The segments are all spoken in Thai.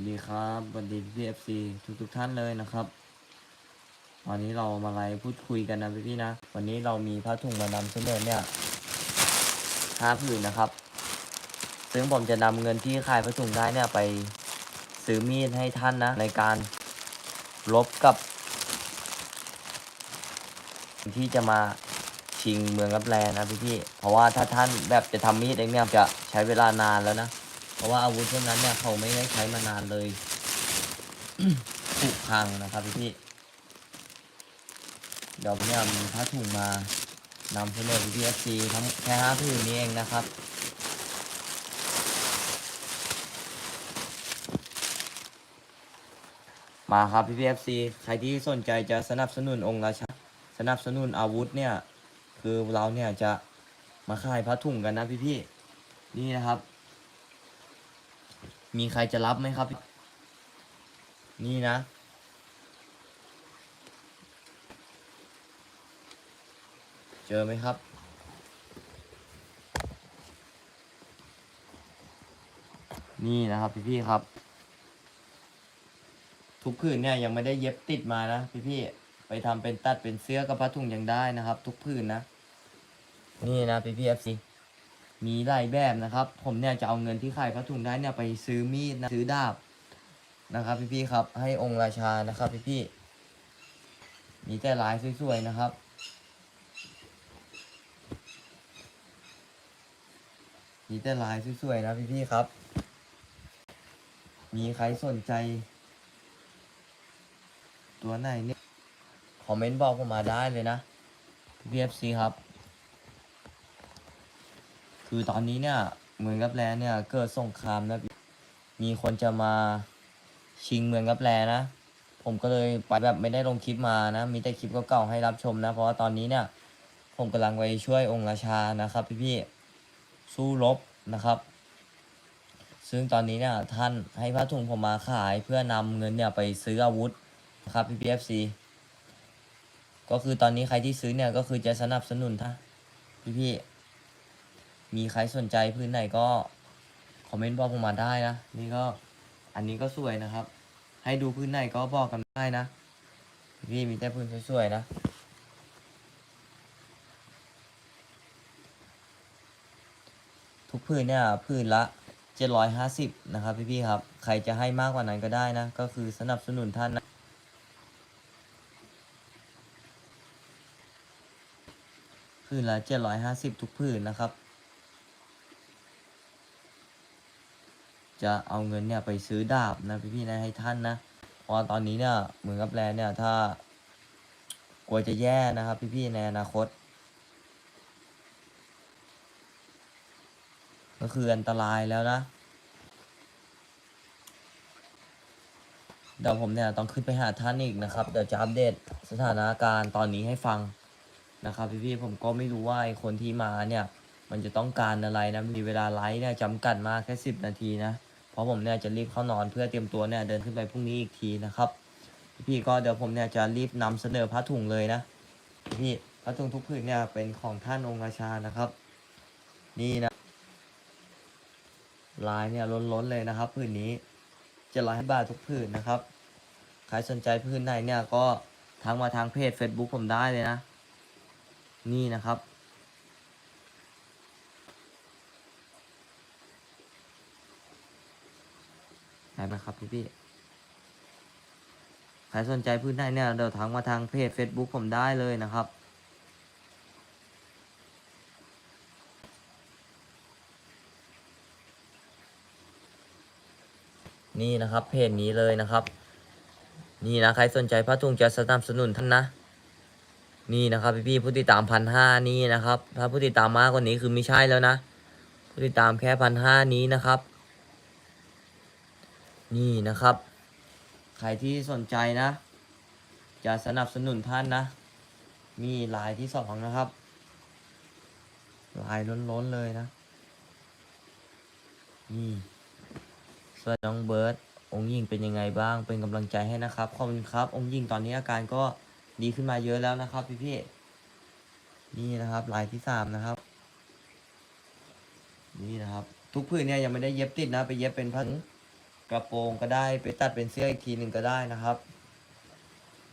วัสดีครับสวัสดีพี่เอฟซีทุกทุกท่านเลยนะครับ วันนี้เรามาไลฟ์พูดคุยกันนะพี่พี่ๆนะ วันนี้เรามีผ้าถุงมานำเสนอเนี่ยห้าผืนนะครับ ซึ่งผมจะนำเงินที่ขายผ้าถุงได้เนี่ยไปซื้อมีดให้ท่านนะ ในการลบกับ ที่จะมาชิงเมืองรับแลนะพี่พี่ๆเพราะว่าถ้าท่านแบบจะทำมีดเองเนี่ยจะใช้เวลานานแล้วนะ เพราะว่าอาวุธพวกนั้นเนี่ยเขาไม่ได้ใช้มานานเลยผุพังนะครับพี่พี่เดี๋ยวผมเนี่ยมีผ้าถุงมานำเสนอพี่พี่เอฟซีทั้งแค่ห้าผืนนี้เองนะครับมาครับพี่พีเอฟซีใครที่สนใจจะสนับสนุนองค์ราชาสนับสนุนอาวุธเนี่ย คือเราเนี่ยจะมาขายผ้าถุงกันนะพี่พี่นี่นะครับ มีใครจะรับไหมครับ นี่นะ เจอไหมครับ นี่นะครับพี่ๆครับ ทุกผืนเนี่ยยังไม่ได้เย็บติดมานะพี่ๆไปทำเป็นตัดเป็นเสื้อกับผ้าถุงยังได้นะครับ ทุกผืนนะ นี่นะพี่ๆเอฟซี มีหลายแบบนะครับ ผมเนี่ยจะเอาเงินที่ขายผ้าถุงได้เนี่ยไปซื้อมีดนะซื้อดาบนะครับ พี่ๆครับ ให้องค์ราชานะครับ พี่ๆมีแต่ลายสวยๆนะครับมีแต่ลายสวยๆนะพี่ๆครับ มีใครสนใจ ตัวไหนเนี่ย คอมเมนต์บอกผมมาได้เลยนะ PFC ครับ คือตอนนี้เนี่ยเมืองกับแลเนี่ยเกิดสงครามนะมีคนจะมาชิงเมืองกับแลนะ ผมก็เลยไปแบบไม่ได้ลงคลิปมานะ มีแต่คลิปเก่าๆให้รับชมนะ เพราะว่าตอนนี้เนี่ย ผมกำลังไปช่วยองค์ราชานะครับ พี่ๆสู้รบนะครับ ซึ่งตอนนี้เนี่ยท่านให้ผ้าถุงผมมาขายเพื่อนำเงินเนี่ยไปซื้ออาวุธนะครับ PPFC ก็คือตอนนี้ใครที่ซื้อเนี่ยก็คือจะสนับสนุนถ้าพี่พี่ๆ มีใครสนใจพื้นไหนก็คอมเมนต์บอกผมมาได้นะ นี่ก็อันนี้ก็สวยนะครับ ให้ดูพื้นไหนก็บอกกันได้นะ พี่มีแต่พื้นสวยๆนะทุกพื้นเนี่ยพื้นละ 750 นะครับพี่พี่ๆครับ ใครจะให้มากกว่านั้นก็ได้นะ ก็คือสนับสนุนท่านนะผืนละเจ็ดร้อยห้าสิบทุกผืนนะครับ จะเอาเงินเนี่ยไปซื้อดาบนะพี่พี่ๆนะให้ท่านนะเพราะตอนนี้เนี่ยเหมือนกับแลนเนี่ยถ้ากลัวจะแย่นะครับพี่พี่ๆในอนาคต ก็คืออันตรายแล้วนะเดี๋ยวผมเนี่ยต้องขึ้นไปหาท่านอีกนะครับเดี๋ยวจะอัปเดตสถานการณ์ตอนนี้ให้ฟังนะครับ พี่ๆผมก็ไม่รู้ว่าไอคนที่มาเนี่ย มันจะต้องการอะไรนะมีเวลาไลฟ์เนี่ยจำกัดมากแค่สิบนาทีนะ ราะผมเนี่ยจะรีบเข้านอนเพื่อเตรียมตัวเนี่ยเดินขึ้นไปพรุ่งนี้อีกทีนะครับ พี่ก็เดี๋ยวผมเนี่ยจะรีบนำเสนอผ้าถุงเลยนะพี่ผ้าถุงทุกผืนเนี่ยเป็นของท่านองค์ราชานะครับ นี่นะลายเนี่ยล้นๆเลยนะครับผืนนี้จะร้อยบาททุกผืนนะครับใครสนใจผืนไหนเนี่ยก็ทักมาทางเพจ Facebook ผมได้เลยนะ นี่นะครับ ได้ไหมครับพี่พี่ใครสนใจพื้นไหนเนี่ยเดี๋ยวทักมาทางเพจ Facebook ผมได้เลยนะครับ นี่นะครับเพจนี้เลยนะครับ นี่นะใครสนใจพระถุงจะสนับสนุนท่านนะนี่นะครับพี่ๆผู้ติดตามพันห้านี่นะครับ ถ้าผู้ติดตามมากกว่านี้คือไม่ใช่แล้วนะ ผู้ติดตามแค่พันห้านี้นะครับ นี่นะครับ ใครที่สนใจนะ จะสนับสนุนท่านนะ มีลายที่สองนะครับ ลายล้นๆเลยนะ นี่สวัสดีน้องเบิร์ตองค์ยิงเป็นยังไงบ้าง เป็นกำลังใจให้นะครับ ขอบคุณครับ องค์ยิงตอนนี้อาการก็ดีขึ้นมาเยอะแล้วนะครับพี่พี่นี่นะครับลายที่สามนะครับ นี่นะครับ ทุกผืนเนี่ยยังไม่ได้เย็บติดนะ ไปเย็บเป็นผ้าถุง กระโปรงก็ได้ไปตัดเป็นเสื้ออีกทีหนึ่งก็ได้นะครับ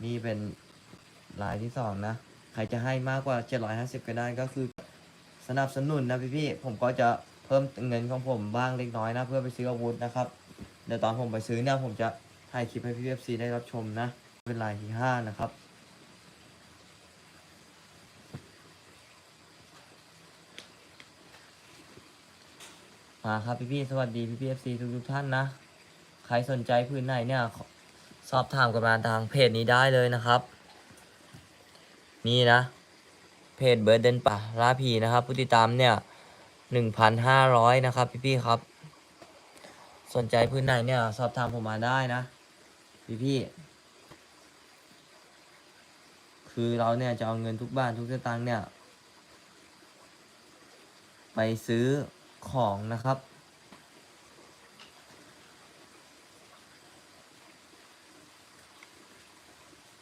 นี่เป็นลายที่สองนะ ใครจะให้มากกว่า 750 ก็ได้ก็คือสนับสนุนนะพี่ๆผมก็จะเพิ่มเงินของผมบ้างเล็กน้อยนะ เพื่อไปซื้ออาวุธนะครับเดี๋ยวตอนผมไปซื้อเนี่ยผมจะถ่ายคลิปให้พี่เอฟซีได้รับชมนะ เป็นลายที่ห้านะครับมาครับพี่พี่สวัสดีพี่พี่เอฟซีทุกทุกท่านนะ ใครสนใจพื้นไหนเนี่ย สอบถามกันมาทางเพจนี้ได้เลยนะครับ นี่นะ เพจเบิร์ดเดนป่าล่าผีนะครับ ผู้ติดตามเนี่ยหนึ่งพันห้าร้อยนะครับ พี่พี่ๆครับ สนใจพื้นไหนเนี่ย สอบถามผมมาได้นะพี่พี่ๆคือเราเนี่ยจะเอาเงินทุกบ้านทุกสตางค์เนี่ย ไปซื้อของนะครับ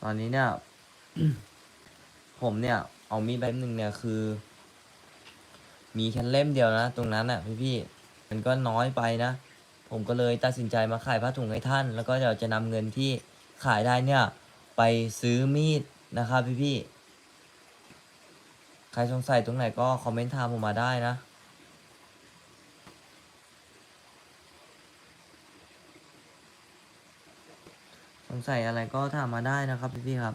ตอนนี้เนี่ย ผมเนี่ย เอามีดใบหนึ่งเนี่ยคือ มีแค่เล่มเดียวนะ ตรงนั้นอะพี่พี่มันก็น้อยไปนะ ผมก็เลยตัดสินใจมาขายผ้าถุงให้ท่าน แล้วก็เดี๋ยวจะนำเงินที่ขายได้เนี่ย ไปซื้อมีดนะครับพี่พี่ใครสงสัยตรงไหนก็คอมเมนต์ถามผมมาได้นะ สงสัยอะไรก็ถามมาได้นะครับพี่พี่ๆครับ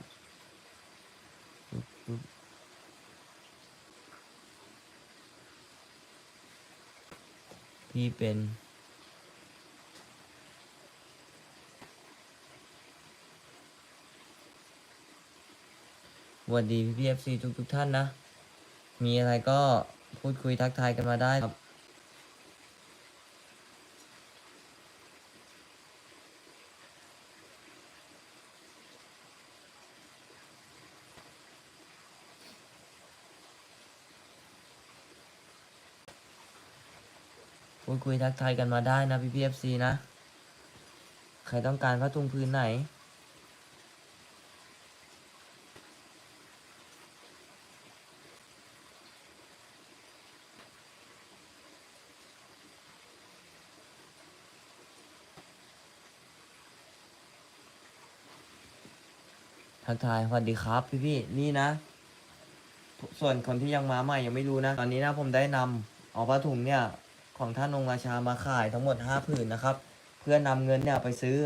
พี่เป็นสวัสดีพี่พีเอฟซีทุกทุกท่านนะ มีอะไรก็พูดคุยทักทายกันมาได้ครับ พูดคุยทักทายกันมาได้นะพี่พีเอฟซีนะ ใครต้องการผ้าถุงพื้นไหน ทักทายสวัสดีครับพี่พี่นี่นะ ส่วนคนที่ยังมาใหม่ยังไม่รู้นะ ตอนนี้นะผมได้นำเอาผ้าถุงเนี่ย ของท่านองค์ราชามาขายทั้งหมดห้าผืนนะครับ เพื่อนำเงินเนี่ยไปซื้อ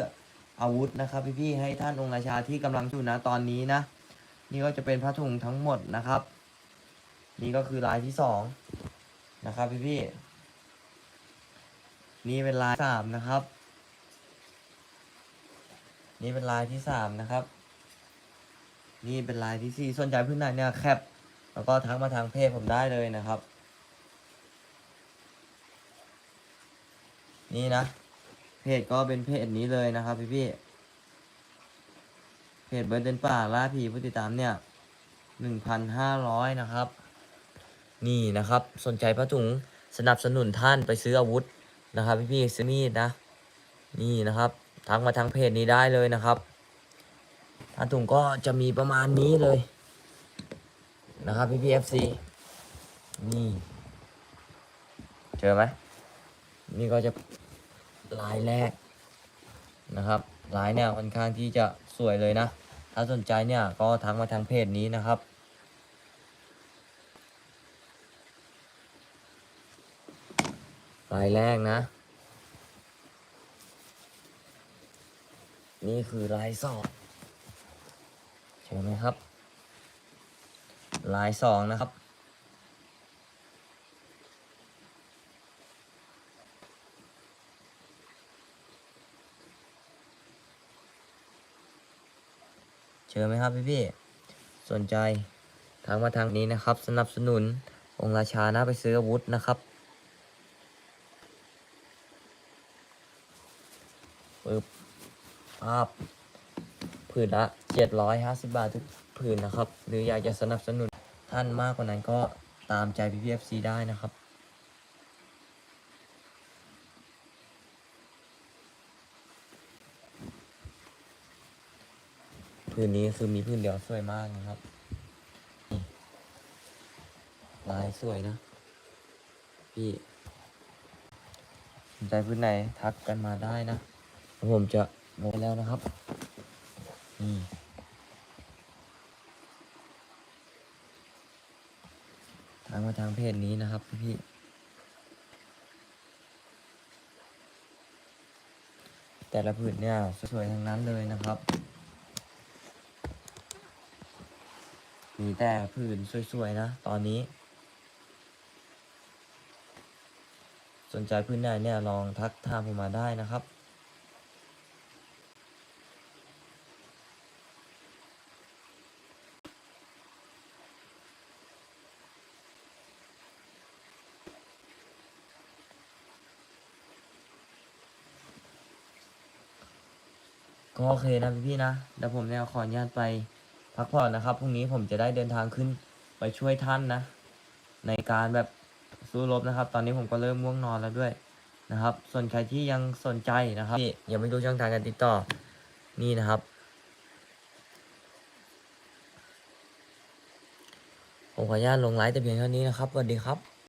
อาวุธนะครับ พี่พี่ๆให้ท่านองค์ราชาที่กำลังอยู่นะตอนนี้นะ นี่ก็จะเป็นผ้าถุงทั้งหมดนะครับ นี่ก็คือลายที่สองนะครับพี่พี่ๆนี่เป็นลายสามนะครับ นี่เป็นลายที่สามนะครับ นี่เป็นลายที่สี่สนใจพื้นไหนเนี่ยแคปแล้วก็ทักมาทางเพจผมได้เลยนะครับ นี่นะ เพจก็เป็นเพจนี้เลยนะครับพี่พี่เพจเบิร์ดเดนป่าล่าผีผู้ติดตามเนี่ยหนึ่งพันห้าร้อยนะครับ นี่นะครับสนใจพระถุงสนับสนุนท่านไปซื้ออาวุธนะครับพี่พี่ซื้อมีดนะ นี่นะครับทักมาทางเพจนี้ได้เลยนะครับผ้าถุงก็จะมีประมาณนี้เลยนะครับพี่พีเอฟซีนี่ เจอไหมนี่ก็จะ ลายแรกนะครับลายเนี่ยค่อนข้างที่จะสวยเลยนะ ถ้าสนใจเนี่ยก็ทักมาทางเพจนี้นะครับ ลายแรกนะ นี่คือลายสองเจอไหมครับ ลายสองนะครับ เจอไหมครับพี่พี่สนใจทางมาทางนี้นะครับ สนับสนุนองค์ราชานะไปซื้ออาวุธนะครับปึ๊บภาพผืนละเจ็ดร้อยห้าสิบบาททุกผืนนะครับ หรืออยากจะสนับสนุนท่านมากกว่านั้นก็ตามใจพี่พีเอฟซีได้นะครับ พื้นนี้คือมีพื้นเดียวสวยมากนะครับลายสวยนะ พี่สนใจพื้นไหนทักกันมาได้นะผมจะลงไปแล้วนะครับนี่ทางมาทางเพจนี้นะครับพี่แต่ละผืนเนี่ยสวยๆทั้งนั้นเลยนะครับ มีแต่ผืนสวยๆนะตอนนี้ สนใจพื้นไหนเนี่ยลองทักทามผมมาได้นะครับก็โอเคนะพี่ๆนะเดี๋ยวผมเนี่ยขออนุญาตไป พักผ่อนนะครับพรุ่งนี้ผมจะได้เดินทางขึ้นไปช่วยท่านนะ ในการแบบสู้รบนะครับ ตอนนี้ผมก็เริ่มง่วงนอนแล้วด้วยนะครับ ส่วนใครที่ยังสนใจนะครับที่ยังไม่รู้ช่องทางการติดต่อนี่นะครับ ผมขออนุญาตลงไลฟ์แต่เพียงเท่านี้นะครับสวัสดีครับ